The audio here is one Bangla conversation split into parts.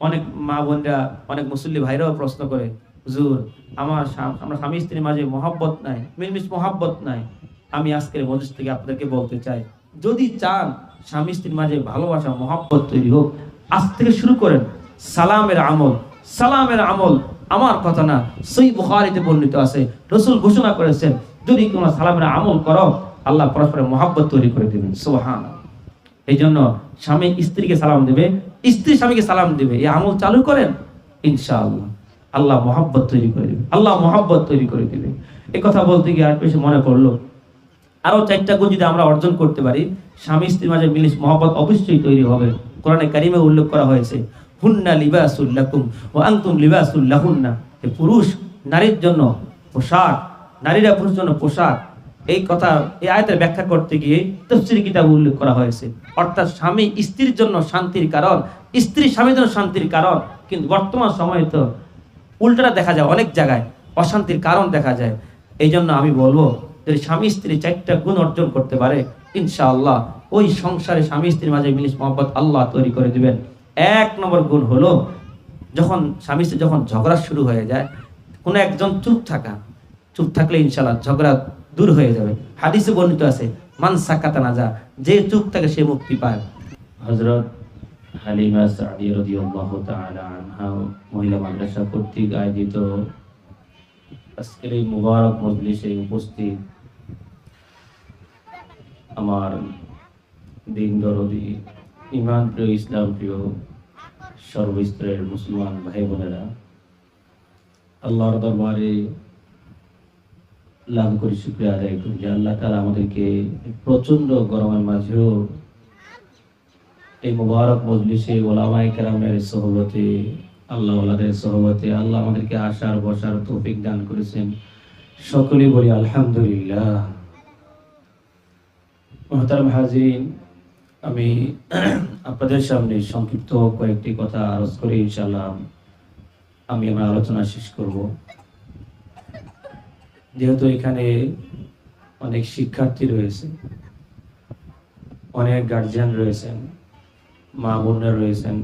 অনেক মা বোনরা, অনেক মুসল্লি ভাইরাও প্রশ্ন করে, হুজুর, আমার আমরা স্বামী স্ত্রীর মাঝে মহাব্বত নাই, মিলমিশ মহাব্বত নাই। আমি আজকের মজলিস থেকে আপনাদেরকে বলতে চাই, যদি চান স্বামী স্ত্রীর মাঝে ভালোবাসা, মহাব্বত তৈরি হোক, আজ থেকে শুরু করেন সালামের আমল। সালামের আমল আমার কথা না সই বুখারিতে বর্ণিত আছে, রসুল ঘোষণা করেছেন, যদি কোনো সালামের আমল করো, আল্লাহ পরস্পরের মহাব্বত তৈরি করে দেবেন। সুবহান এই জন্য স্বামী স্ত্রীকে সালাম দেবে স্ত্রী স্বামীকে সালাম দিবে, এই আমল চালু করেন, ইনশাআল্লাহ। আল্লাহ মহাব্বত তৈরি করে দেবে, আল্লাহ মহাব্বত তৈরি করে দেবে। এই কথা বলতে গিয়ে আর বেশি মনে পড়ল আরও চারটা গুণ যদি আমরা অর্জন করতে পারি, স্বামী স্ত্রীর মাঝে মিলিস মহব্বত অবশ্যই তৈরি হবে। কোরআনে কারিমে উল্লেখ করা হয়েছে, হুন্না লিবাসুল লাকুম ও আনতুম লিবাসুল লাহুন্না। এই পুরুষ, নারীর জন্য পোশাক, নারীরা পুরুষের জন্য পোশাক এই কথা, এই আয়তের ব্যাখ্যা করতে গিয়ে তফসির কিতাব উল্লেখ করা হয়েছে। অর্থাৎ স্বামী স্ত্রীর জন্য শান্তির কারণ, স্ত্রী স্বামীর জন্য শান্তির কারণ, কিন্তু বর্তমান সময়ে তো উল্টাটা দেখা যায় অনেক জায়গায়, অশান্তির কারণ দেখা যায়। এই জন্য আমি বলব, যদি স্বামী স্ত্রী চারটা গুণ অর্জন করতে পারে, ইনশাআল্লাহ ওই সংসারে স্বামী স্ত্রীর মাঝে মিলিস মোহাম্মত আল্লাহ তৈরি করে দিবেন। এক নম্বর গুণ হলো, যখন স্বামী স্ত্রী যখন ঝগড়া শুরু হয়ে যায়, কোনো একজন চুপ থাকা, চুপ থাকলে ইনশাআল্লাহ ঝগড়া দূর হয়ে যাবে। হাদিসে বর্ণিত আছে, মান না যা যে চুপ থাকে সে মুক্তি পায়। হজরত হালিমা তাআলা আনহা মহিলা মাদ্রাসা কর্তৃক আয়োজিত আজকের এই মুবারক মজলিসে উপস্থিত আমার দিন দরদি ইমান প্রিয় ইসলাম প্রিয় সর্বস্তরের মুসলমান ভাই বোনেরা আল্লাহর দরবারে লাভ করি, শুক্রিয়া আদায় করি। যে আল্লাহ তাআলা আমাদেরকে প্রচণ্ড গরমের মাঝেও এই মুবারক মজলিসে ওলামাই কেরামের সহবতে, আল্লাহ ওলাদের সহবতে, আল্লাহ আমাদেরকে আসার বসার তৌফিক দান করেছেন। সকলেই বলি আলহামদুলিল্লাহ। মহতারাম হাজিরিন, আমি আপনাদের সামনে সংক্ষিপ্ত কয়েকটি কথা আরজ করে ইনশাল্লাহ আমি আমার আলোচনা শেষ করব। যেহেতু এখানে অনেক শিক্ষার্থী রয়েছে, অনেক গার্জিয়ান রয়েছেন, মা বোনরা রয়েছেন,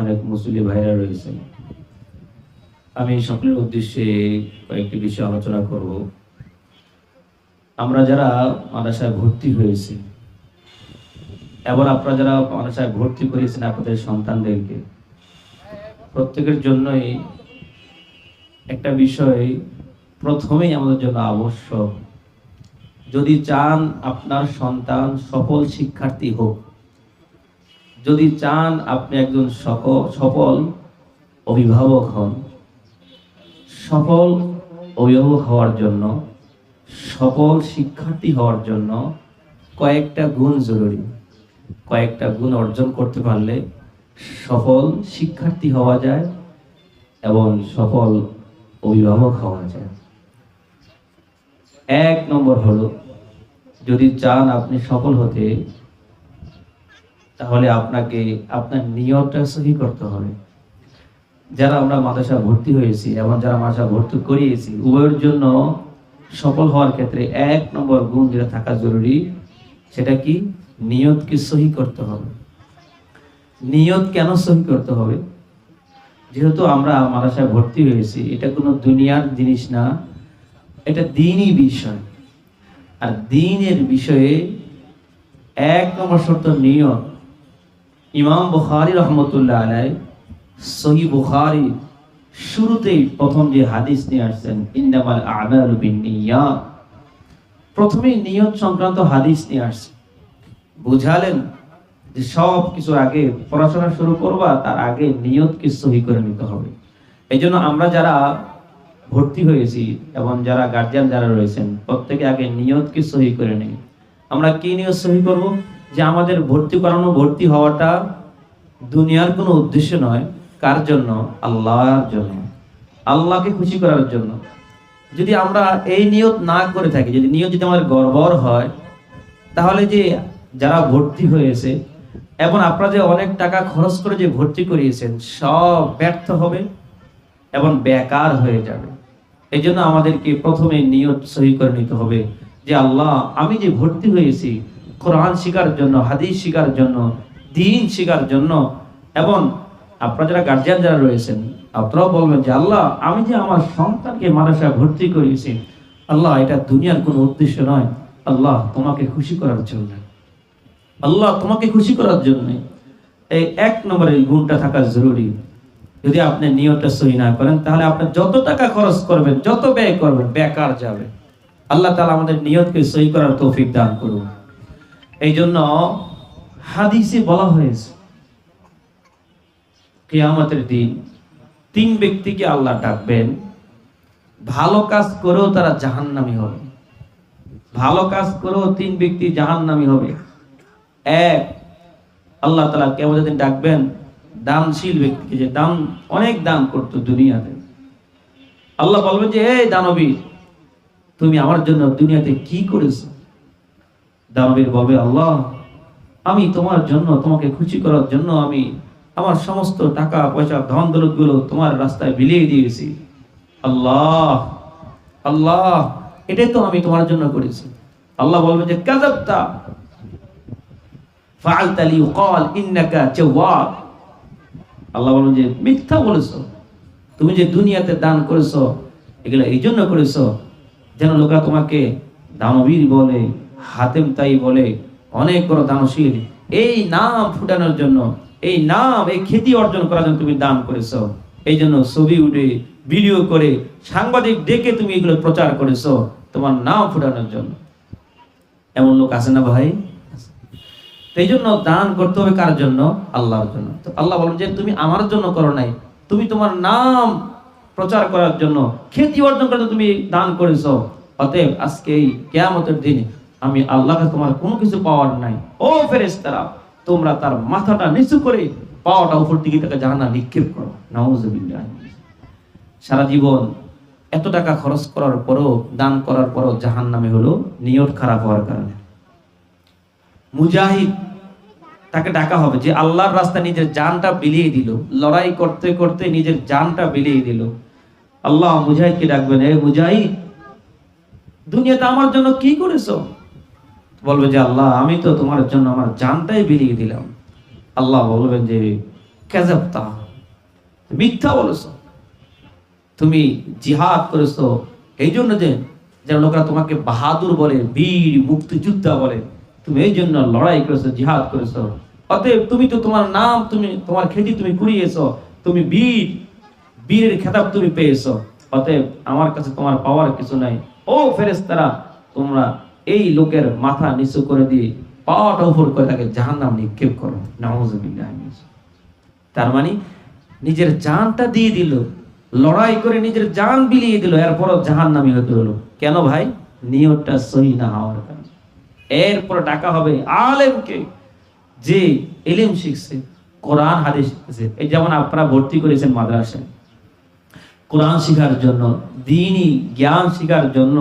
অনেক মুসলি ভাইরা রয়েছেন। আমি সকলের উদ্দেশ্যে কয়েকটি বিষয় আলোচনা করব। আমরা যারা মাদ্রাসায় ভর্তি হয়েছি, এবং আপনারা যারা মাদ্রাসায় ভর্তি করেছেন আপনাদের সন্তানদেরকে, প্রত্যেকের জন্যই একটা বিষয় প্রথমেই আমাদের জন্য আবশ্যক যদি চান আপনার সন্তান সফল শিক্ষার্থী হোক, যদি চান আপনি একজন সফল অভিভাবক হন, সফল অভিভাবক হওয়ার জন্য, সফল শিক্ষার্থী হওয়ার জন্য কয়েকটা গুণ জরুরি। কয়েকটা গুণ অর্জন করতে পারলে সফল শিক্ষার্থী হওয়া যায় এবং সফল অভিভাবক হওয়া যায়। এক নম্বর হলো, যদি চান আপনি সফল হতে, তাহলে আপনাকে, আপনার নিয়তটা সহি করতে হবে। যারা আমরা মাদ্রাসা ভর্তি হয়েছি এবং যারা মাদ্রাসা ভর্তি করিয়েছি, উভয়ের জন্য সফল হওয়ার ক্ষেত্রে এক নম্বর গুণ যেটা থাকা জরুরি, সেটা কি? নিয়তকে সহি করতে হবে। নিয়ত কেন সহি করতে হবে? যেহেতু আমরা মাদ্রাসায় ভর্তি হয়েছি, এটা কোনো দুনিয়ার জিনিস না। এটা দিনই বিষয়। আর দিনের বিষয়ে এক নম্বর শর্ত নিয়ত ইমাম বুখারি রহমতুল্লাহ আলাই সহি বুখারি শুরুতেই প্রথম যে হাদিস নিয়ে আসছেন ইন্দামাল আমালু বিন্নিয়াত প্রথমেই নিয়ত সংক্রান্ত হাদিস নিয়ে আসছেন বুঝালেন যে সব কিছুর আগে পড়াশোনা শুরু করবা, তার আগে নিয়তকে সহি করে নিতে হবে। এই আমরা যারা ভর্তি হয়েছি এবং যারা গার্জিয়ান যারা রয়েছেন, প্রত্যেকে আগে নিয়তকে সহি করে নেই আমরা কি নিয়ত সহি করব? যে আমাদের ভর্তি করানো, ভর্তি হওয়াটা দুনিয়ার কোনো উদ্দেশ্য নয়। কার জন্য? আল্লাহর জন্য। আল্লাহকে খুশি করার জন্য। যদি আমরা এই নিয়ত না করে থাকি, যদি নিয়ত যদি আমাদের গড়বড় হয়, তাহলে যে যারা ভর্তি হয়েছে এবং আপনারা যে অনেক টাকা খরচ করে যে ভর্তি করিয়েছেন, সব ব্যর্থ হবে এবং বেকার হয়ে যাবে। এই জন্য আমাদেরকে প্রথমে নিয়ত সহি করে নিতে হবে যে আল্লাহ, আমি যে ভর্তি হয়েছি, কোরআন শিকার জন্য, হাদিস শিকার জন্য, দিন শিকার জন্য, এবং আপনারা যারা গার্জিয়ান যারা রয়েছেন, আপনারাও বলবেন যে আল্লাহ, আমি যে আমার সন্তানকে মাদ্রাসায় ভর্তি করিয়েছি, আল্লাহ, এটা দুনিয়ার কোনো উদ্দেশ্য নয়। আল্লাহ, তোমাকে খুশি করার জন্য। আল্লাহ, তোমাকে খুশি করার জন্য। এই এক নম্বরের গুণটা থাকা জরুরি। যদি আপনি নিয়তটা সহি না করেন, তাহলে আপনি যত টাকা খরচ করবেন, যত ব্যয় করবেন, বেকার যাবে আল্লাহ তাআলা আমাদের নিয়তকে সহি করার তৌফিক দান করুন। এই জন্য হাদিসে বলা হয়েছে, কিয়ামতের দিন তিন ব্যক্তিকে আল্লাহ ডাকবেন, ভালো কাজ করেও তারা জাহান্নামী হবে। ভালো কাজ করেও তিন ব্যক্তি জাহান্নামী হবে। এক, আল্লাহ তালা কেমন দিন ডাকবেন দানশীল ব্যক্তিকে যে দান, অনেক দান করতো দুনিয়াতে। আল্লাহ বলবেন যে, এই দানবীর, তুমি আমার জন্য দুনিয়াতে কি করেছ? দানবীর বলবে, আল্লাহ, আমি তোমার জন্য, তোমাকে খুশি করার জন্য আমি আমার সমস্ত টাকা, পয়সা, ধন দৌলতগুলো তোমার রাস্তায় বিলিয়ে দিয়েছি। আল্লাহ আল্লাহ, এটাই তো আমি তোমার জন্য করেছি। আল্লাহ বলবে যে, কাযাবতা, ফাআলতা লিউকাল ইন্নাকা জাওয়াব। আল্লাহ বলবেন যে, মিথ্যা বলেছ। তুমি যে দুনিয়াতে দান করেছ, এগুলো এই জন্য করেছ যেন লোকরা তোমাকে দানবীর বলে, হাতেম তাই বলে, অনেক বড় দানশীল। এই নাম ফুটানোর জন্য, এই নাম, এই খ্যাতি অর্জন করার জন্য তুমি দান করেছ। এই জন্য ছবি উঠে, ভিডিও করে, সাংবাদিক ডেকে তুমি এগুলো প্রচার করেছ তোমার নাম ফুটানোর জন্য। এমন লোক আছে না ভাই? এই জন্য দান করতে হবে কার জন্য? আল্লাহর জন্য। তো আল্লাহ বলেন যে, তুমি আমার জন্য করো নাই। তুমি তোমার নাম প্রচার করার জন্য খ্যাতি অর্জন করতে তুমি দান করেছ। অতএব আজকে এই কেয়ামতের দিনে আমি আল্লাহ তোমার কোনো কিছু পাওয়ার নাই। ও ফেরেশতারা, তোমরা তার মাথাটা নিচু করে পাওয়াটা উপর দিকে তাকে জাহান্নামে নিক্ষেপ করো। নাউজুবিল্লাহ সারা জীবন এত টাকা খরচ করার পরও, দান করার পরও জাহান নামে হলো নিয়ত খারাপ হওয়ার কারণে। মুজাহিদ, তাকে ডাকা হবে যে আল্লাহর রাস্তায় নিজের জানটা বিলিয়ে দিল, লড়াই করতে করতে নিজের জানটা বিলিয়ে দিল। আল্লাহ মুজাহিদকে ডাকবেন, এ মুজাহিদ, দুনিয়াতে আমার জন্য কি করেছ? বলবে যে, আল্লাহ, আমি তো তোমার জন্য আমার জানটাই বিলিয়ে দিলাম। আল্লাহ বলবেন যে কেজাবতা মিথ্যা বলেছ। তুমি জিহাদ করেছ। এই জন্য যে লোকরা তোমাকে বাহাদুর বলে, বীর মুক্তিযোদ্ধা বলে তুমি এই জন্য লড়াই করেছ, জিহাদ করেছ। অতএব তুমি তো তোমার নাম, তুমি, তোমার খ্যাতি তুমি কুড়িয়েছো, তুমি বীর, বীরের খেতাব তুমি পেয়েছ। অতএব আমার কাছে তোমার পাওয়ার কিছু নাই। ও ফেরেশতারা, তোমরা এই লোকের মাথা নিচু করে দিয়ে পাওয়াটা উপর করে তাকে জাহান্নাম নিক্ষেপ করো। তার মানে নিজের জানটা দিয়ে দিল, লড়াই করে নিজের জান বিলিয়ে দিল, এরপরও জাহান নামি হতে হলো। কেন ভাই? নিয়তটা সহি না হওয়ার কারণে। এরপর ডাকা হবে আলেমকে। যে এলিম শিখছে, কোরআন হাদিস শিখছে। এই যেমন আপনারা ভর্তি করেছেন মাদ্রাসায়। কোরআন শিখার জন্য, দিনই জ্ঞান শেখার জন্য।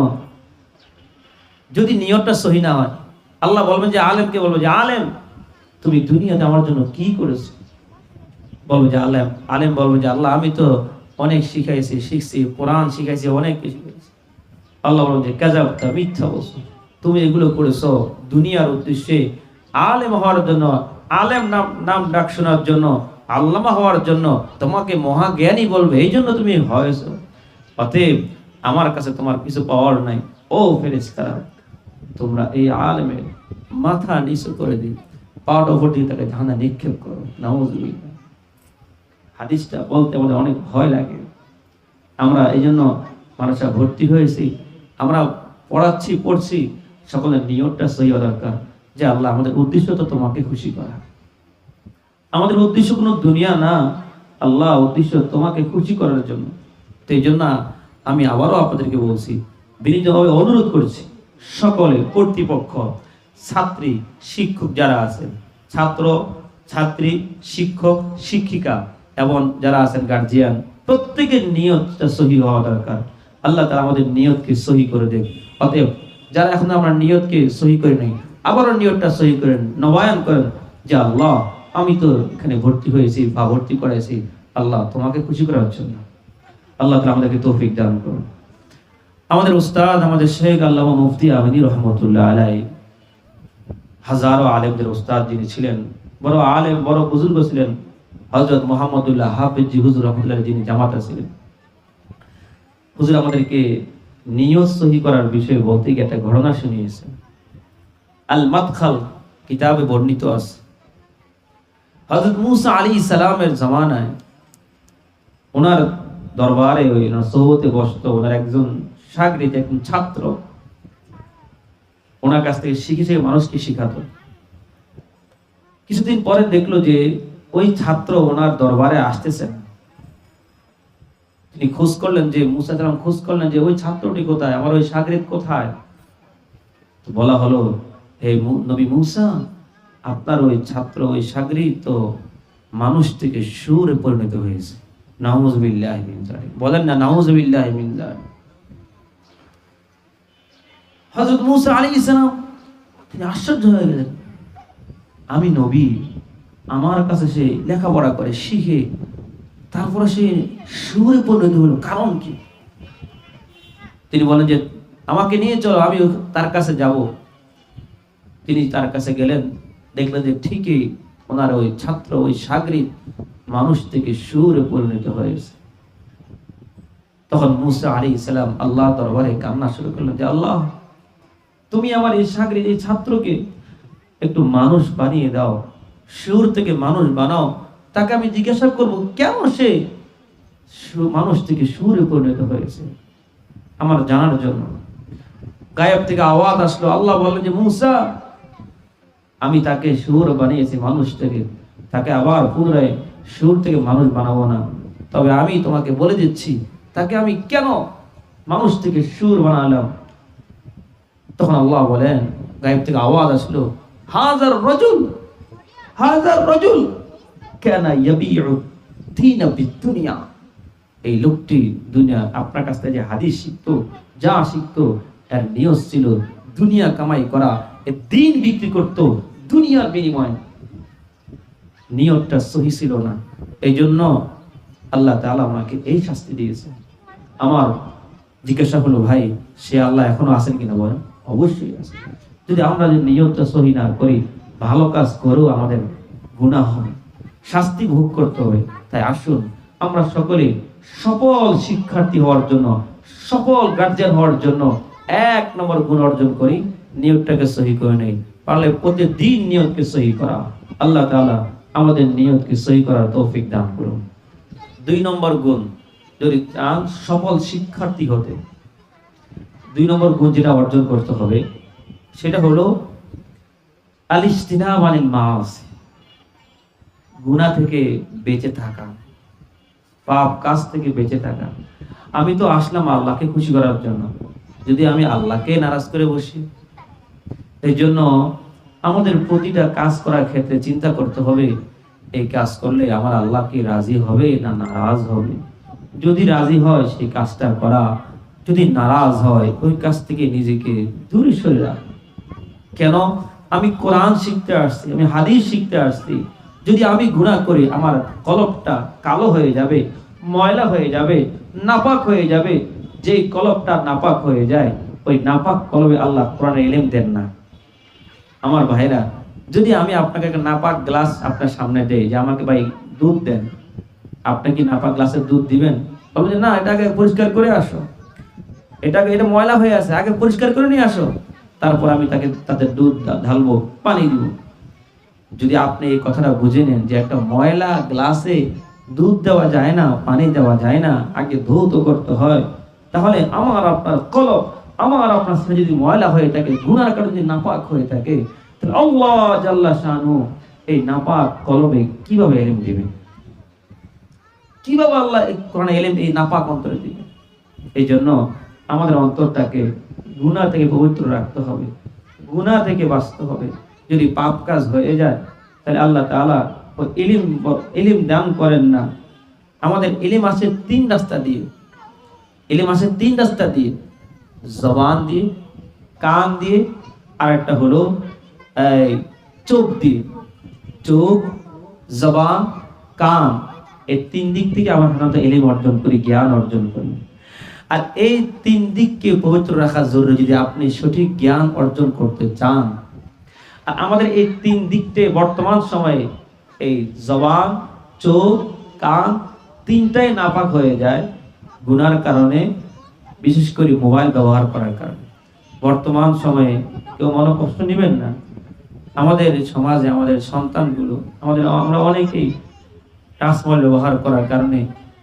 যদি নিয়তটা সহি না হয়, আল্লাহ বলবেন যে আলেমকে বলব যে, আলেম, তুমি দুনিয়াতে আমার জন্য কি করেছ? বলব যে, আলেম আলেম বলব যে, আল্লাহ, আমি তো অনেক শিখাইছি, শিখছি, কোরআন শিখাইছি, অনেক কিছু আল্লাহ বলব যে কাজাবতা মিথ্যা বলছো। তুমি এগুলো করেছ। দুনিয়ার উদ্দেশ্যে আলেম হওয়ার জন্য, আলেম নাম নাম ডাক শোনার জন্য, আল্লামা হওয়ার জন্য তোমাকে মহাজ্ঞানী বলবে, এই জন্য তুমি হয়েছ। অতএব আমার কাছে তোমার কিছু পাওয়ার নাই। ও ফেরেশতারা, তোমরা এই আলেমের মাথা নিচু করে দিই পাওয়াটা উপর দিয়ে তাকে ধান্দা নিক্ষেপ করো। নাউজুবিল্লাহ। হাদিসটা বলতে আমাদের অনেক ভয় লাগে। আমরা এই জন্য মানুষরা ভর্তি হয়েছি। আমরা পড়াচ্ছি, পড়ছি। সকলের নিয়তটা সহি দরকার যে আল্লাহ আমাদের উদ্দেশ্য তো তোমাকে খুশি করা। আমাদের উদ্দেশ্য কোনো দুনিয়া না, আল্লাহ উদ্দেশ্য তোমাকে খুশি করার জন্য। তো এই জন্য আমি আবারও আপনাদেরকে বলছি, বিনীতভাবে অনুরোধ করছি, সকলে কর্তৃপক্ষ, ছাত্রী, শিক্ষক যারা আছেন, ছাত্র, ছাত্রী, শিক্ষক, শিক্ষিকা এবং যারা আছেন গার্জিয়ান প্রত্যেকের নিয়তটা সহি হওয়া দরকার। আল্লাহ তারা আমাদের নিয়তকে সহি করে দেব অতএব যারা এখন আমরা নিয়তকে সহি করে নেই, আবারও নিয়তটা সহি করেন, নবায়ন করেন, যে আল্লাহ, আমি তো এখানে ভর্তি হয়েছি বা ভর্তি করেছি আল্লাহ তোমাকে খুশি করার জন্য। আল্লাহ আমাদেরকে তৌফিক দান করুন। আমাদের উস্তাদ, আমাদের শেখ আল্লাহ মুফতি আমিনী রহমতুল্লাহ আলাই, হাজারো আলেমদের উস্তাদ যিনি ছিলেন, বড় আলেম, বড় বুজুর্গ ছিলেন হজরত মোহাম্মদুল্লাহ হাফিজ হুজুর রহমতুল্লাহ যিনি জামাতা ছিলেন। হুজুর আমাদেরকে নিয়ত সহি করার বিষয়ে বলতে একটা ঘটনা শুনিয়েছে। আল মাদখাল কিতাবে বর্ণিত আছে। হজরত মুসা আলী সালামের জামানায় ওনার দরবারে ওই ওনার বসতো ওনার একজন সাগরিত, একজন ছাত্র ওনার কাছ থেকে শিখে শিখে মানুষকে শিখাতো। কিছুদিন পরে দেখল যে ওই ছাত্র ওনার দরবারে আসতেছে না। তিনি খোঁজ করলেন যে, মুসা সালাম খোঁজ করলেন যে, ওই ছাত্রটি কোথায়? আমার ওই সাগরিত কোথায়? তো বলা হলো, হে নবী মুসা, আপনার ওই ছাত্র, ওই সাগরি তো মানুষ থেকে সুরে পরিণত হয়েছে। বলেন না আশ্চর্য হয়ে গেলেন। আমি নবী, আমার কাছে সে লেখাপড়া করে শিখে তারপরে সে সুরে পরিণত হলো কারণ কি? তিনি বলেন যে, আমাকে নিয়ে চলো, আমি তার কাছে যাব। তিনি তার কাছে গেলেন, দেখলেন যে ঠিকই ওনার ওই ছাত্র, ওই সাগরিক মানুষ থেকে সুরে পরিণত হয়েছে। তখন মুসা আলী ইসলাম আল্লাহ দরবারে কান্না শুরু করলেন যে, আল্লাহ, তুমি আমার এই সাগরিক এই ছাত্রকে একটু মানুষ বানিয়ে দাও, সুর থেকে মানুষ বানাও তাকে আমি জিজ্ঞাসা করব কেন সে, মানুষ থেকে সুরে পরিণত হয়েছে। আমার জানার জন্য। গায়েব থেকে আওয়াজ আসলো। আল্লাহ বললেন যে, মুসা, আমি তাকে সুর বানিয়েছি, মানুষ থেকে। তাকে আবার পুনরায় সুর থেকে মানুষ বানাবো না। তবে আমি তোমাকে বলে দিচ্ছি, তাকে আমি কেন মানুষ থেকে সুর বানালাম? তখন আল্লাহ বলেন, গায়েব থেকে আওয়াজ আসলো, হাজার রজুল হাজার রজুল কেন ইয়াবিউ এই লোকটি দুনিয়া আপনার কাছ থেকে যে হাদিস শিখতো, যা শিখতো, এর ছিল দুনিয়া কামাই করা, এ দিন বিক্রি করত দুনিয়ার সহি ছিল না। এই জন্য আল্লাহ তাআলা আমাকে এই শাস্তি দিয়েছে। আমার জিজ্ঞাসা হলো, ভাই, সে আল্লাহ এখনও আছেন কিনা বলেন? অবশ্যই আছে। যদি আমরা যে নিয়তটা সহি না করি, ভালো কাজ করেও আমাদের গুনাহ হয়। শাস্তি ভোগ করতে হবে। তাই আসুন, আমরা সকলে সফল শিক্ষার্থী হওয়ার জন্য, সফল গার্জিয়ান হওয়ার জন্য এক নম্বর গুণ অর্জন করি নিয়তটাকে সহি করে নেই। পারলে প্রতিদিন নিয়তকে সহি করা। আল্লাহ তাআলা আমাদের নিয়তকে সহি করার তৌফিক দান করুন। দুই নম্বর গুণ, যদি চান সফল শিক্ষার্থী হতে, দুই নম্বর গুণ যেটা অর্জন করতে হবে, সেটা হলো আলিস্তিনা মানিল মাস গুণা থেকে বেঁচে থাকা, পাপ কাজ থেকে বেঁচে থাকা। আমি তো আসলাম আল্লাহকে খুশি করার জন্য। যদি আমি আল্লাহকে নারাজ করে বসি, এই জন্য আমাদের প্রতিটা কাজ করার ক্ষেত্রে চিন্তা করতে হবে, এই কাজ করলে আমার আল্লাহ কি রাজি হবে না নারাজ হবে? যদি রাজি হয়, সেই কাজটা করা, যদি নারাজ হয়, ওই কাজ থেকে নিজেকে দূরে সরে রাখ। কেন? আমি কোরআন শিখতে আসছি, আমি হাদিস শিখতে আসছি যদি আমি গুনাহ করি, আমার কলবটা কালো হয়ে যাবে, ময়লা হয়ে যাবে, নাপাক হয়ে যাবে, যেই কলবটা নাপাক হয়ে যায়, ওই নাপাক কলবে আল্লাহ কোরআনে এলেম দেন না। আমার ভাইরা যদি আমি আপনাকে একটা নাপাক গ্লাস আপনার সামনে দেই, যে আমাকে ভাই দুধ দেন, আপনি কি নাপাক গ্লাসের দুধ দিবেন? বলবেন যে, না এটাকে পরিষ্কার করে আসো। এটাকে এটা ময়লা হয়ে আছে, আগে পরিষ্কার করে নিয়ে আসো। তারপর আমি তাকে, তাদের দুধ ঢালবো, পানি দিব। যদি আপনি এই কথাটা বুঝে নেন যে একটা ময়লা গ্লাসে দুধ দেওয়া যায় না, পানি দেওয়া যায় না, আগে ধৌত করতে হয়, তাহলে আমার আপনার কলব, আমার আপনার সাথে যদি ময়লা হয়ে থাকে, গুনার কারণে যদি নাপাক হয়ে থাকে, তাহলে আল্লাহ জাল্লা শানু এই নাপাক কলবে কীভাবে এলেম দিবে? কীভাবে আল্লাহ কোরআনে এলেম এই নাপাক অন্তরে দিবে? এই জন্য আমাদের অন্তরটাকে গুনাহ থেকে পবিত্র রাখতে হবে, গুনাহ থেকে বাঁচতে হবে। যদি পাপ কাজ হয়ে যায়, তাহলে আল্লাহ তাআলা ওই ইলিম ইলিম দান করেন না। আমাদের ইলিম আসে তিন রাস্তা দিয়ে। ইলিম আসে তিন রাস্তা দিয়ে। জবান দিয়ে, কান দিয়ে আর একটা হলো চোখ দিয়ে। চোখ, জবান, কান, এই তিন দিক থেকে আমরা সাধারণত এলিম অর্জন করি, জ্ঞান অর্জন করি। আর এই তিন দিককে পবিত্র রাখা জরুরি যদি আপনি সঠিক জ্ঞান অর্জন করতে চান। আর আমাদের এই তিন দিকতে বর্তমান সময়ে এই জবান, চোখ, কান তিনটাই নাপাক হয়ে যায় গুনার কারণে, বিশেষ করে মোবাইল ব্যবহার করার কারণে। বর্তমান সময়ে কেউ মনে কষ্ট নেবেন না। আমাদের সমাজে আমাদের সন্তানগুলো, আমাদের আমরা অনেকেই টাচ মোবাইল ব্যবহার করার কারণে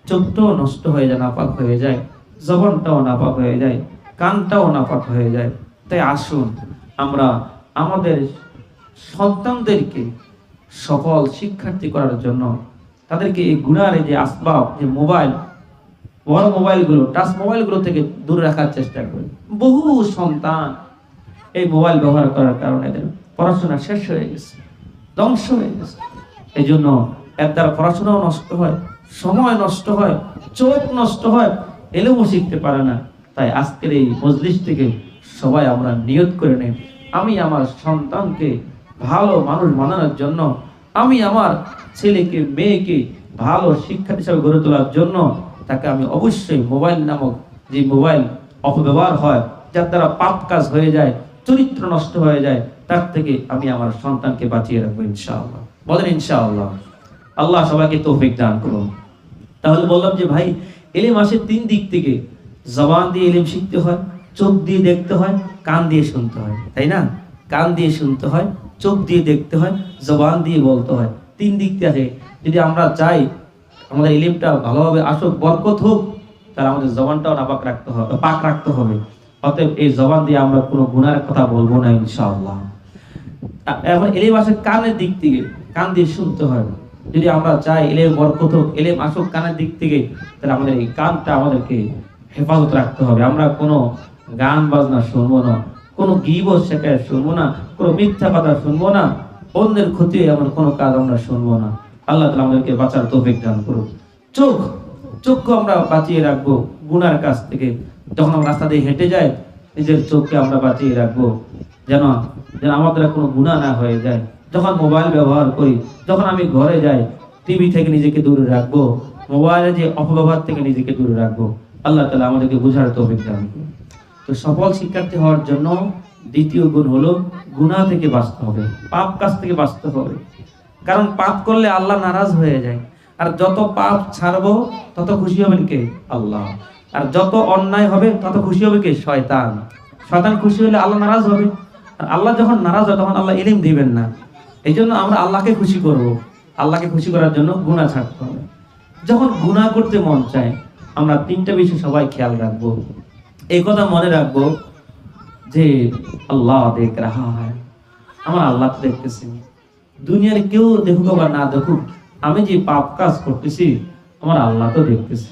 চোখটাও নষ্ট হয়ে যায়, নাপাক হয়ে যায়, জবানটাও নাপাক হয়ে যায়, কানটাও নাপাক হয়ে যায়। তাই আসুন, আমরা আমাদের সন্তানদেরকে সফল শিক্ষার্থী করার জন্য তাদেরকে এই গুণার যে আসবাব, যে মোবাইল, বড় মোবাইলগুলো, টাচ মোবাইলগুলো থেকে দূরে রাখার চেষ্টা করি বহু সন্তান এই মোবাইল ব্যবহার করার কারণে এদের পড়াশোনা শেষ হয়ে গেছে, ধ্বংস হয়ে গেছে। এই জন্য এর দ্বারা পড়াশোনাও নষ্ট হয়, সময় নষ্ট হয়, চোখ নষ্ট হয়, এলেও শিখতে পারে না। তাই আজকের এই মজলিস থেকে সবাই আমরা নিয়ত করে নেই, আমি আমার সন্তানকে ভালো মানুষ বানানোর জন্য আমি আমার ছেলেকে, মেয়েকে ভালো শিক্ষা হিসাবে গড়ে তোলার জন্য তাকে আমি অবশ্যই মোবাইল নামক যে মোবাইল অপব্যবহার হয়, যার দ্বারা পাপ কাজ হয়ে যায়, চরিত্র নষ্ট হয়ে যায়, তার থেকে আমি আমার সন্তানকে বাঁচিয়ে রাখব ইনশাআল্লাহ। বলেন ইনশাআল্লাহ। আল্লাহ সবাইকে তৌফিক দান করুন। তাহলে বললাম যে ভাই, এলিম আসে তিন দিক থেকে। জবান দিয়ে এলিম শিখতে হয়, চোখ দিয়ে দেখতে হয়, কান দিয়ে শুনতে হয়, তাই না? কান দিয়ে শুনতে হয়, চোখ দিয়ে দেখতে হয়, জবান দিয়ে বলতে হয়। তিন দিক থেকে যদি আমরা চাই আমাদের এলিমটা ভালোভাবে আসুক, বরকত হোক, তাহলে আমাদের জবানটাও নাপাক রাখতে হবে, পাক রাখতে হবে। অতএব এই জবান দিয়ে আমরা কোনো গুনার কথা বলব না, ইনশাআল্লাহ। এখন এলেম আসে কানের দিক থেকে, কান দিয়ে শুনতে হয়। যদি আমরা চাই এলেম বরকত হোক এলেম আসুক কানের দিক থেকে, তাহলে আমাদের এই কানটা আমাদেরকে হেফাজত রাখতে হবে। আমরা কোনো গান বাজনা শুনব না। কোনো গিবত শেখায় শুনব না, কোনো মিথ্যা কথা শুনব না অন্যের ক্ষতি এমন কোনো কাজ আমরা শুনব না। আল্লাহ তালা আমাদেরকে বাঁচার তৌফিক দান করুন চোখ, চোখকে আমরা বাঁচিয়ে রাখব গুনার কাছ থেকে। যখন আমরা রাস্তা দিয়ে হেঁটে যাই, নিজের চোখকে আমরা বাঁচিয়ে রাখব। যেন যেন আমাদের কোনো গুণা না হয়ে যায়। যখন মোবাইল ব্যবহার করি, যখন আমি ঘরে যাই, টিভি থেকে নিজেকে দূরে রাখব, মোবাইলে যে অপব্যবহার থেকে নিজেকে দূরে রাখব, আল্লাহ তালা আমাদেরকে বুঝার তৌফিক দান করুন। তো সফল শিক্ষার্থী হওয়ার জন্য দ্বিতীয় গুণ হলো গুনাহ থেকে বাঁচতে হবে, পাপ কাজ থেকে বাঁচতে হবে। কারণ পাপ করলে আল্লাহ নারাজ হয়ে যায়। আর যত পাপ ছাড়বো, তত খুশি হবেন কে? আল্লাহ। আর যত অন্যায় হবে, তত খুশি হবে কে? শয়তান। শয়তান খুশি হলে আল্লাহ নারাজ হবে। আর আল্লাহ যখন নারাজ হয়, তখন আল্লাহ ইলিম দিবেন না। এই জন্য আমরা আল্লাহকে খুশি করব। আল্লাহকে খুশি করার জন্য গুনাহ ছাড়তে হবে। যখন গুনাহ করতে মন চায়, আমরা তিনটা বিষয় সবাই খেয়াল রাখব। এই কথা মনে রাখব যে আল্লাহ দেখ রাহা হয়। আমার আল্লাহ দেখতেছি। দুনিয়ার কেউ দেখুক বা না দেখুক, আমি যে পাপ কাজ করতেছি, আমার আল্লাহ তো দেখতেছে।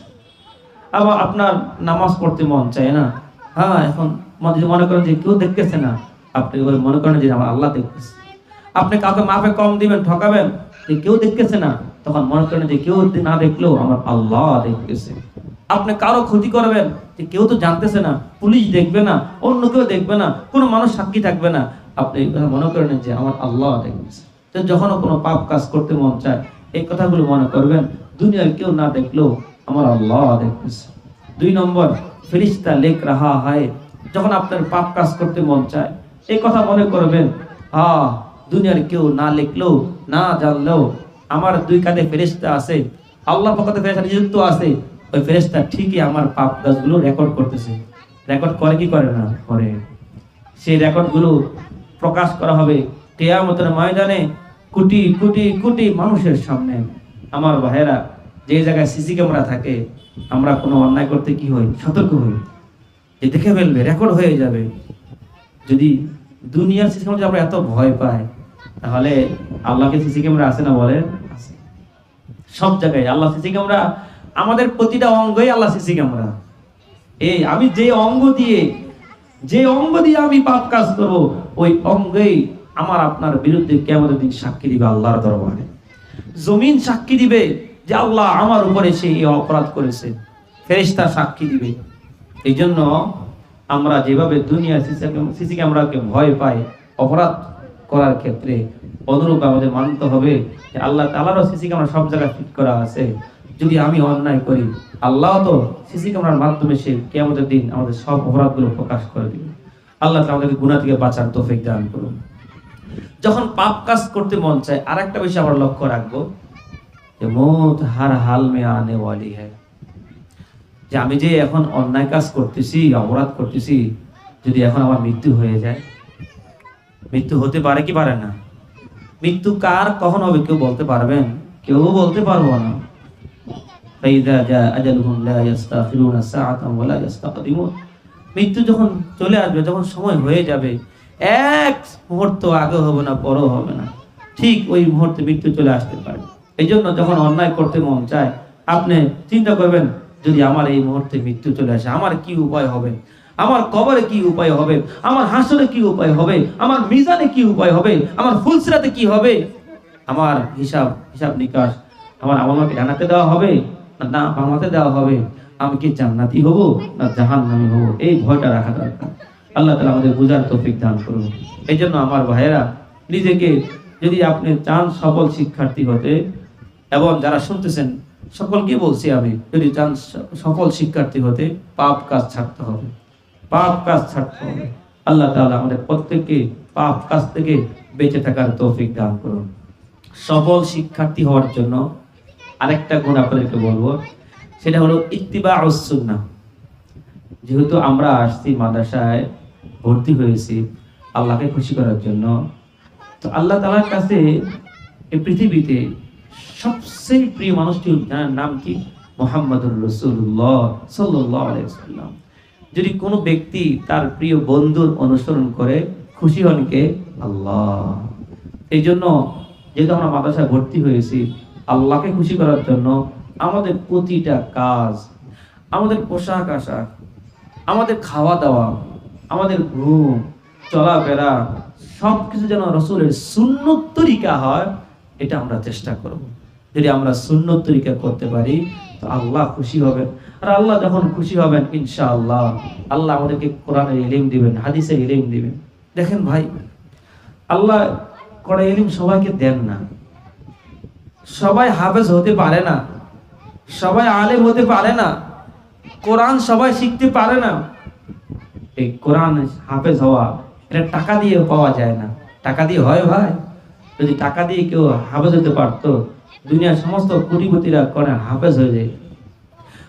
আবার আপনার নামাজ পড়তে মন চায় না হ্যাঁ এখন মনে- করেন যে কেউ দেখতেছে না, আপনি মনে করেন যে আমার আল্লাহ দেখতেছে। আপনি কাউকে মাপে কম দিবেন, ঠকাবেন, যে কেউ দেখতেছে না, তখন মনে করেন যে কেউ না দেখলেও আমার আল্লাহ দেখতেছে। আপনি কারও ক্ষতি করবেন যে কেউ তো জানতেছে না, পুলিশ দেখবে না, অন্য কেউ দেখবে না, কোনো মানুষ সাক্ষী থাকবে না। আপনি এই কথা মনে করেন যে আমার আল্লাহ তো যখন কোনো পাপ কাজ করতে মন চায়, এই কথাগুলো মনে করবেন, দুনিয়ার কেউ না দেখলেও আমার আল্লাহ দেখতেছে দুই নম্বর, ফেরিস্তা লেখ রাহা হয়, যখন আপনার পাপ কাজ করতে মন চায়, এই কথা মনে করবেন হ্যাঁ দুনিয়ার কেউ না লিখলেও, না জানলেও আমার দুই কাঁধে ফেরিস্তা আছে আল্লাহ পক্ষে ফেরিস্তা নিযুক্ত আছে ওই ফেরিস্তা ঠিকই আমার পাপ কাজগুলো রেকর্ড করতেছে। রেকর্ড করে কি করে না? করে। সেই রেকর্ডগুলো প্রকাশ করা হবে কেয়ামতের ময়দানে কোটি কোটি কোটি মানুষের সামনে। আমার ভাইয়েরা, যে জায়গায় সিসি ক্যামেরা থাকে, আমরা কোনো অন্যায় করতে কি হই? সতর্ক হই। যে দেখে ফেলবে রেকর্ড হয়ে যাবে। যদি দুনিয়ার সিসি ক্যামেরা আমরা এত ভয় পাই, তাহলে আল্লাহকে সিসি ক্যামেরা আছে না বলেন? সব জায়গায় আল্লাহ সিসি ক্যামেরা আমাদের প্রতিটা অঙ্গই আল্লাহ সিসি ক্যামেরা এই, আমি যে অঙ্গ দিয়ে যে অঙ্গ দিয়ে আমি পাপ কাজ করব, ওই অঙ্গেই আমার আপনার বিরুদ্ধে কেমন দিন সাক্ষী দিবে আল্লাহর দরবারে। জমিন সাক্ষী দিবে যে আল্লাহ আমার উপরে সে এই অপরাধ করেছে। ফেরেশতা সাক্ষী দিবে। এই জন্য আমরা যেভাবে দুনিয়া সিসি ক্যামেরাকে ভয় পাই, অপরাধ করার ক্ষেত্রে অনুরূপ আমাদের মানতে হবে যে আল্লাহ তালারও সিসি ক্যামেরা সব জায়গায় ফিট করা আছে। যদি আমি অন্যায় করি, আল্লাহ তো সিসি ক্যামেরার মাধ্যমে সে কেমতের দিন আমাদের সব অপরাধগুলো প্রকাশ করে দিবে। আল্লাহ আমাদেরকে গুনাহ থেকে বাঁচার তৌফিক দান করুন। যখন পাপ কাজ করতে মন চায় আর একটা বিষয় আমরা লক্ষ্য রাখব, যে মৌত হার হাল মে আনে ওয়ালি হ্যায় যে আমি যে এখন অন্যায় কাজ করতেছি, অপরাধ করতেছি, যদি এখন আমার মৃত্যু হয়ে যায়, মৃত্যু হতে পারে কি পারে না? মৃত্যু কার, কখন হবে, কেউ বলতে পারবেন? কেউ বলতে পারব না। ফাইদা যা আজালহুম লা ইস্তাখিরুনা সাআতান ওয়া লা ইস্তাকদিমুন মৃত্যু যখন চলে আসবে, যখন সময় হয়ে যাবে, এক মুহূর্ত আগে হবে না, পরও হবে না। ঠিক ওই মুহূর্তে মৃত্যু চলে আসতে পারে। এই জন্য যখন অন্যায় করতে মন চায়, আপনি চিন্তা করবেন, যদি আমার এই মুহূর্তে মৃত্যু চলে আসে, আমার কি উপায় হবে? আমার কবরে কি উপায় হবে? আমার হাসরে কি উপায় হবে? আমার মিজানে কি উপায় হবে? আমার ফুলসরাতে কি হবে? আমার হিসাব হিসাব নিকাশ, আমার আমাকে জানাতে দেওয়া হবে। না, বাংলাতে দেওয়া হবে, আমি কি জান্নাতি হব না জাহান্নামী হব? এই ভয়টা রাখা দরকার। আল্লাহ তালা আমাদের বুঝার তৌফিক দান করুন। এই জন্য আমার ভাইয়েরা, নিজেকে যদি আপনি চান সফল শিক্ষার্থী হতে, এবং যারা শুনতেছেন, সকলকে বলছি আমি, যদি চান সফল শিক্ষার্থী হতে, পাপ কাজ ছাড়তে হবে। পাপ কাজ ছাড়তে হবে। আল্লাহ তাআলা আমাদের প্রত্যেককে পাপ কাজ থেকে বেঁচে থাকার তৌফিক দান করুন। সফল শিক্ষার্থী হওয়ার জন্য আরেকটা গুণ আপনাদেরকে বলব, সেটা হলো ইত্তিবা সুন্নাহ। যেহেতু আমরা আসছি মাদ্রাসায় ভর্তি হয়েছি আল্লাহকে খুশি করার জন্য, তো আল্লাহ তালার কাছে এই পৃথিবীতে সবচেয়ে প্রিয় মানুষটি নাম কি? মোহাম্মদুর রসুল্লাহ সাল্লাম যদি কোনো ব্যক্তি তার প্রিয় বন্ধুর অনুসরণ করে, খুশি হন কে? আল্লাহ। এই জন্য যেহেতু আমরা মাদ্রাসায় ভর্তি হয়েছি আল্লাহকে খুশি করার জন্য আমাদের প্রতিটা কাজ, আমাদের পোশাক আশাক, আমাদের খাওয়া দাওয়া, আমাদের ঘুম, চলাফেরা সব কিছু যেন রসুলের সুন্নত তরিকা হয়, এটা আমরা চেষ্টা করব। যদি আমরা সুন্নত তরিকা করতে পারি, তো আল্লাহ খুশি হবেন। আর আল্লাহ যখন খুশি হবেন, ইনশাআল্লাহ, আল্লাহ আল্লাহ আমাদেরকে কোরআনের ইলিম দিবেন, হাদিসের ইলিম দিবেন। দেখেন ভাই, আল্লাহ করে ইলিম সবাইকে দেন না। সবাই হাফেজ হতে পারে না। সবাই আলেম হতে পারে না। কোরআন সবাই শিখতে পারে না। এই কোরআন হাফেজ হওয়া, এটা টাকা দিয়ে পাওয়া যায় না। টাকা দিয়ে হয় ভাই। যদি টাকা দিয়ে কেউ হাফেজ হতে পারতো, দুনিয়ার সমস্ত কোটিপতিরা কোরআন হাফেজ হয়ে যায়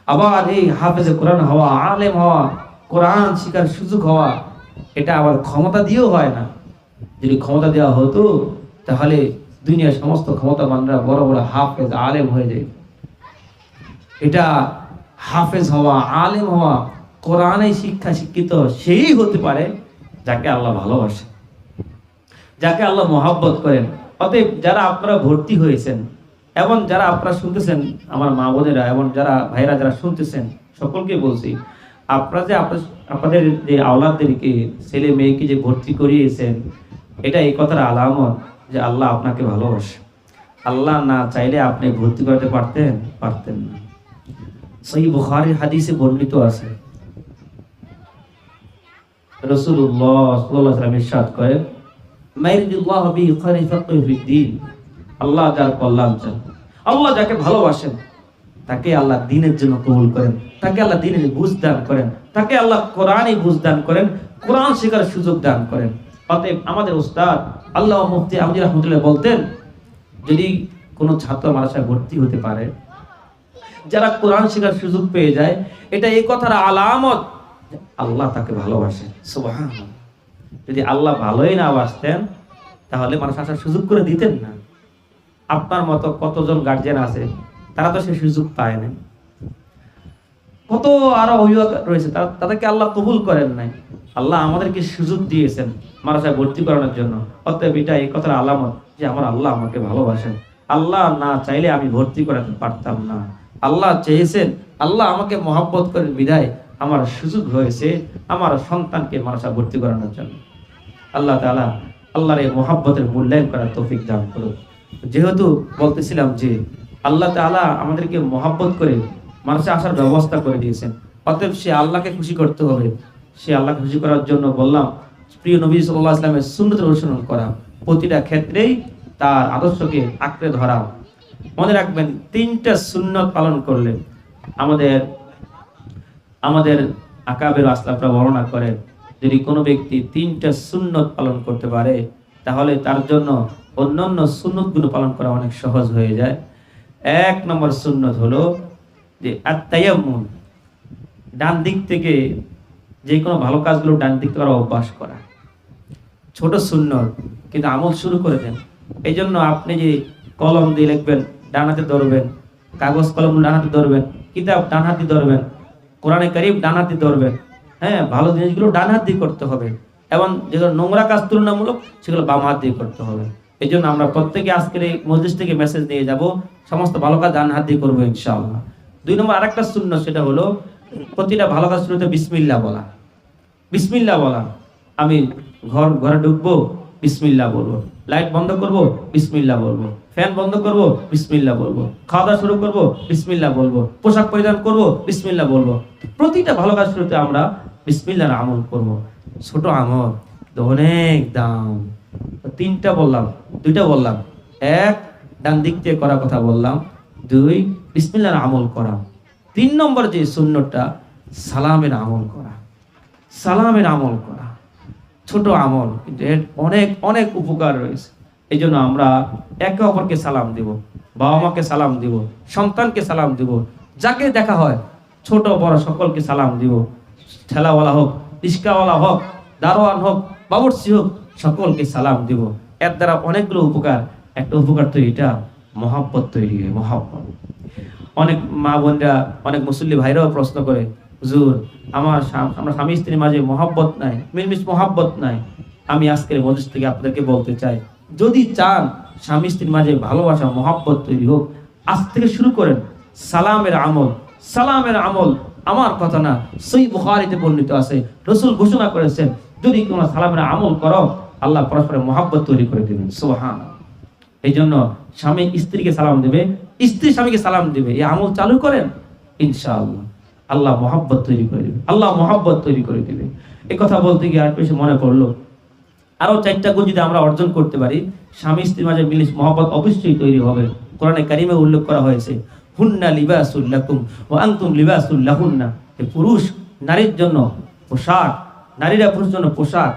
আবার এই হাফেজে কোরআন হওয়া, আলেম হওয়া, কোরআন শিকার সুযোগ হওয়া, এটা আবার ক্ষমতা দিয়েও হয় না। যদি ক্ষমতা দেওয়া হতো, তাহলে দুনিয়ার সমস্ত ক্ষমতাবানরা বড় বড় হাফেজ, আলেম হয়ে যায়। এটা হাফেজ হওয়া, আলেম হওয়া কোরআনে শিক্ষা শিক্ষিত সেই হতে পারে যাকে আল্লাহ ভালোবাসে, যাকে আল্লাহ মহাব্বত করেন। অতএব যারা আপনারা ভর্তি হয়েছেন এবং যারা আপনারা শুনতেছেন, আমার মা বোনেরা এবং যারা ভাইরা যারা শুনতেছেন, সকলকে বলছি, আপনারা যে আপনাদের যে আওলাদদেরকে, ছেলে মেয়েকে যে ভর্তি করিয়েছেন, এটা এই কথার আলামত। যে আল্লাহ আপনাকে ভালোবাসে। আল্লাহ না চাইলে আপনি ভর্তি করতে পারতেন পারতেন না। সেই বুখারীর হাদিসে বর্ণিত আছে আল্লাহ যার কল্যাণ চান। আল্লাহ যাকে ভালোবাসেন, তাকে আল্লাহ দিনের জন্য কবুল করেন, তাকে আল্লাহ দিনের বুঝ দান করেন, তাকে আল্লাহ কোরআনই বুঝ দান করেন, কোরআন শেখার সুযোগ দান করেন। অতএব আমাদের উস্তাদ আল্লাহ মুফতি আহমদ রহমতুল্লাহ বলতেন, যদি কোনো ছাত্র মাদ্রাসায় ভর্তি হতে পারে, যারা কোরআন শেখার সুযোগ পেয়ে যায়, এটা এই কথার আলামত আল্লাহ তাকে ভালোবাসেন সুবহানাল্লাহ। যদি আল্লাহ ভালোই না বাসতেন, তাহলে মানুষ আসার সুযোগ করে দিতেন না। আপনার মতো কতজন গার্জিয়ান আছে, তারা তো সে সুযোগ পায় না। কত আরও অভিভাবক রয়েছে তাদেরকে আল্লাহ কবুল করেন নাই। আল্লাহ আমাদেরকে সুযোগ দিয়েছেন। মাদ্রাসায় ভর্তি করানোর জন্য। অতএব এটা এই কথার আলামত যে আমার আল্লাহ আমাকে ভালোবাসেন। আল্লাহ না চাইলে আমি ভর্তি করাতে পারতাম না। আল্লাহ চেয়েছেন, আল্লাহ আমাকে মহাব্বত করেন বিধায় আমার সুযোগ হয়েছে আমার সন্তানকে মাদ্রাসা ভর্তি করানোর জন্য। আল্লাহ তাআলা আল্লাহর এই মহাব্বতের মূল্যায়ন করার তৌফিক দান করুন যেহেতু বলতেছিলাম যে আল্লাহ তাআলা আমাদেরকে মহাব্বত করে মানুষে আসার ব্যবস্থা করে দিয়েছেন, অতএব সে আল্লাহকে খুশি করতে হবে। সে আল্লাহকে খুশি করার জন্য বললাম প্রিয় নবী আলাইহি ইসলামের সুন্নত অনুসরণ করা প্রতিটা ক্ষেত্রেই তার আদর্শকে আঁকড়ে ধরা। মনে রাখবেন, তিনটা সুন্নত পালন করলে আমাদের আমাদের আকাবের আসলাফরা বর্ণনা করেন যদি কোনো ব্যক্তি তিনটা সুন্নত পালন করতে পারে, তাহলে তার জন্য অন্যান্য সুন্নতগুলো পালন করা অনেক সহজ হয়ে যায়। এক নম্বর সুন্নত হলো যে আত্মায়ামুন ডান দিক থেকে যে কোনো ভালো কাজগুলো ডান দিক করার অভ্যাস করা। ছোট সুন্নত, কিন্তু আমল শুরু করে দেন। এই জন্য আপনি যে কলম দিয়ে লিখবেন, ডান হাতে ধরবেন, কাগজ কলম ডান হাতে ধরবেন, কিতাব ডান হাতে ধরবেন, কোরআনে কারিম ডান হাতে ধরবেন হ্যাঁ ভালো জিনিসগুলো ডান হাত দিয়ে করতে হবে। এবং যেগুলো নোংরা কাজ তুলনামূলক, সেগুলো বাম হাত দিয়ে করতে হবে। এই জন্য আমরা প্রত্যেকে আজকের এই মসজিদ থেকে মেসেজ নিয়ে যাব। সমস্ত ভালো কাজ ডান হাত দিয়ে করব ইনশাআল্লাহ। দুই নম্বর আরেকটা শূন্য সেটা হলো, প্রতিটা ভালো কাজ শুরুতে বিসমিল্লা বলা। বিসমিল্লা বলা। আমি ঘর, ঘরে ঢুকবো বিসমিল্লা বলব। লাইট বন্ধ করব বিসমিল্লা বলব। ফ্যান বন্ধ করব বিসমিল্লা বলব। খাওয়া দাওয়া শুরু করব বিসমিল্লা বলব। পোশাক পরিধান করব বিসমিল্লা বলব। প্রতিটা ভালো কাজ শুরুতে আমরা বিসমিল্লার আমল করব। ছোট আমল অনেক দাম। তিনটা বললাম, দুইটা বললাম। এক, ডান দিক থেকে করার কথা বললাম। দুই বিসমিল্লার আমল করা। তিন নম্বর যে শূন্যটা সালামের আমল করা। সালামের আমল করা। ছোট আমল, কিন্তু এর অনেক অনেক উপকার রয়েছে। এই জন্য আমরা একে অপরকে সালাম দিব বাবা মাকে সালাম দিব, সন্তানকে সালাম দিব, যাকে দেখা হয়, ছোট, বড় সকলকে সালাম দিব। ঠেলাওয়ালা হোক রিস্কাওয়ালা হোক, দারোয়ান হোক বাবরসি হোক, সকলকে সালাম দিব। এর দ্বারা অনেকগুলো উপকার। একটা উপকার তো এটা, মহাব্বত তৈরি হয়, মহাব্বত। অনেক মা বোনরা, অনেক মুসল্লি ভাইরাও প্রশ্ন করে হুজুর, আমার স্বাম- স্ত্রীর মাঝে মহাব্বত নাই, মিলমিশ মহাব্বত নাই। আমি আজকের থেকে আপনাদেরকে বলতে চাই, যদি চান স্বামী স্ত্রীর মাঝে ভালোবাসা, মহাব্বত তৈরি হোক, আজ থেকে শুরু করেন সালামের আমল। সালামের আমল আমার কথা না বর্ণিত আছে, রসুল ঘোষণা করেছেন, যদি কোনো সালামের আমল করো, আল্লাহ পরস্পরের মহাব্বত তৈরি করে দেবেন সোহান এই জন্য স্বামী স্ত্রীকে সালাম দেবে, স্ত্রী স্বামীকে সালাম দেবে, এই আমল চালু করেন, ইনশাআল্লাহ। আল্লাহ মহাব্বত তৈরি করে দেবে। আল্লাহ মহাব্বত তৈরি করে দেবে। এই কথা বলতে গিয়ে আর বেশি মনে পড়ল আরও চারটা গুণ যদি আমরা অর্জন করতে পারি, স্বামী স্ত্রীর মাঝে মিলিস মহব্বত অবশ্যই তৈরি হবে। কোরআনে কারিমে উল্লেখ করা হয়েছে, হুন্না লিবাসুল্লাকুম ও আংতুম লিবাসুল্লাহুন্না এ পুরুষ নারীর জন্য পোশাক, নারীরা পুরুষ জন্য পোশাক।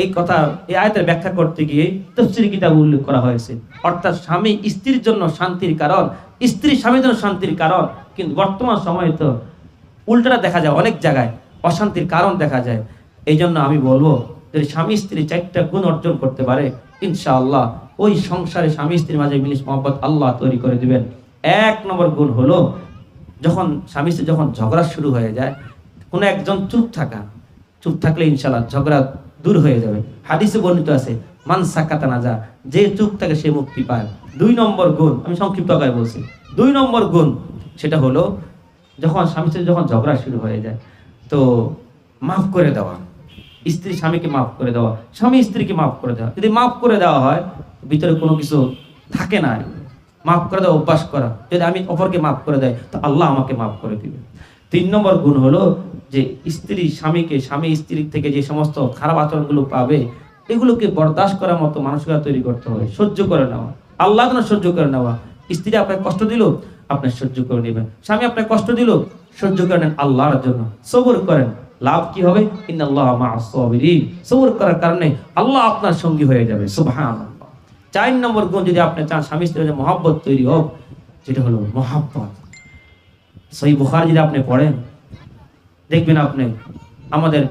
এই কথা, এই আয়তের ব্যাখ্যা করতে গিয়ে তফসির কিতাব উল্লেখ করা হয়েছে। অর্থাৎ স্বামী স্ত্রীর জন্য শান্তির কারণ স্ত্রী স্বামীর জন্য শান্তির কারণ। কিন্তু বর্তমান সময়ে তো উল্টাটা দেখা যায় অনেক জায়গায়, অশান্তির কারণ দেখা যায়। এই জন্য আমি বলব, যদি স্বামী স্ত্রী চারটা গুণ অর্জন করতে পারে, ইনশাআল্লাহ ওই সংসারে স্বামী স্ত্রীর মাঝে মিলিস মোহাম্মত আল্লাহ তৈরি করে দিবেন। এক নম্বর গুণ হলো, যখন স্বামী স্ত্রী যখন ঝগড়া শুরু হয়ে যায়, কোনো একজন চুপ থাকা, চুপ থাকলে ইনশাল্লাহ ঝগড়া দূর হয়ে যাবে। হাদিসে বর্ণিত আছে, মান সাকাতা না যা যে চুপ থাকে সে মুক্তি পায়। দুই নম্বর গুণ, আমি সংক্ষিপ্ত আকারে বলছি। দুই নম্বর গুণ, সেটা হলো যখন স্বামী স্ত্রী যখন ঝগড়া শুরু হয়ে যায়, তো মাফ করে দেওয়া। স্ত্রী স্বামীকে মাফ করে দেওয়া, স্বামী স্ত্রীকে মাফ করে দেওয়া। যদি মাফ করে দেওয়া হয়, ভিতরে কোনো কিছু থাকে না। মাফ করে দেওয়া, অভ্যাস করা। যদি আমি অপরকে মাফ করে দেয়, তো আল্লাহ আমাকে মাফ করে দিবে। তিন নম্বর গুণ হলো যে স্ত্রী স্বামীকে, স্বামী স্ত্রীর থেকে যে সমস্ত খারাপ আচরণগুলো পাবে, এগুলোকে বরদাস্ত করার মতো মানসিকতা তৈরি করতে হবে। সহ্য করে নেওয়া। আল্লাহ সহ্য করে নেওয়া। স্ত্রী আপনাকে কষ্ট দিল আপনি সহ্য করে নেবেন। স্বামী আপনাকে কষ্ট দিল, সহ্য করে নেন আল্লাহর জন্য। সবর করেন, লাভ কি হবে? ইন্নাল্লাহ মা'আস সাবিরিন। সবর করার কারণে আল্লাহ আপনার সঙ্গী হয়ে যাবে। সুবহানাল্লাহ। চার নম্বর গুণ যদি আপনি চান, স্বামী স্ত্রীর মধ্যে মহাব্বত তৈরি হোক যেটা হলো মহাব্বত। সহি বুখার যদি আপনি পড়েন, দেখবেন আপনি আমাদের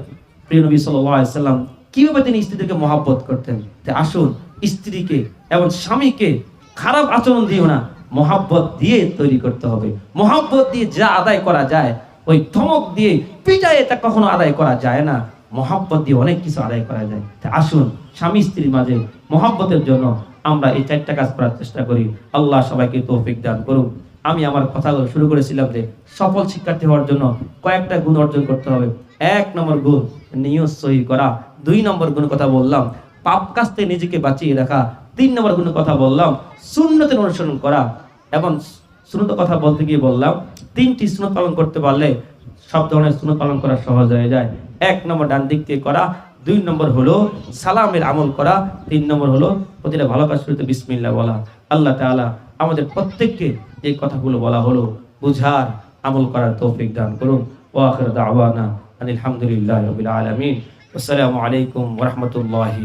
প্রিয় নবী সাল্লাম কীভাবে তিনি স্ত্রীদেরকে মহাব্বত করতেন? আসুন, স্ত্রীকে এবং স্বামীকে খারাপ আচরণ দিও না। মহাব্বত দিয়ে তৈরি করতে হবে। মহাব্বত দিয়ে যা আদায় করা যায়, ওই ধমক দিয়ে পিটায় তা কখনো আদায় করা যায় না। মহাব্বত দিয়ে অনেক কিছু আদায় করা যায়। আসুন, স্বামী স্ত্রীর মাঝে মহাব্বতের জন্য আমরা এই চারটা কাজ করার চেষ্টা করি। আল্লাহ সবাইকে তৌফিক দান করুন আমি আমার কথাগুলো শুরু করেছিলাম যে, সফল শিক্ষার্থী হওয়ার জন্য কয়েকটা গুণ অর্জন করতে হবে। এক নম্বর গুণ, নিয়ত সহি করা। দুই নম্বর গুণ কথা বললাম, পাপ থেকে নিজেকে বাঁচিয়ে রাখা। তিন নম্বর গুণের কথা বললাম শূন্যতের অনুসরণ করা। এবং শূন্য কথা বলতে গিয়ে বললাম, তিনটি শূন্য পালন করতে পারলে সব ধরনের শূন্য পালন করা সহজ হয়ে যায়। এক নম্বর ডান দিক দিয়ে করা, দুই নম্বর হলো সালামের আমল করা, তিন নম্বর হলো প্রতিটা ভালো কাজ শুরুতে বিসমিল্লা বলা। আল্লাহ তাআলা আমাদের প্রত্যেককে এই কথাগুলো বলা হলো, বুঝার, আমল করার তৌফিক দান করুন। ওয়া আখির দাওয়ানা আনিল হামদুলিল্লাহি রাব্বিল আসসালামু আলাইকুম রাহমাতুল্লাহি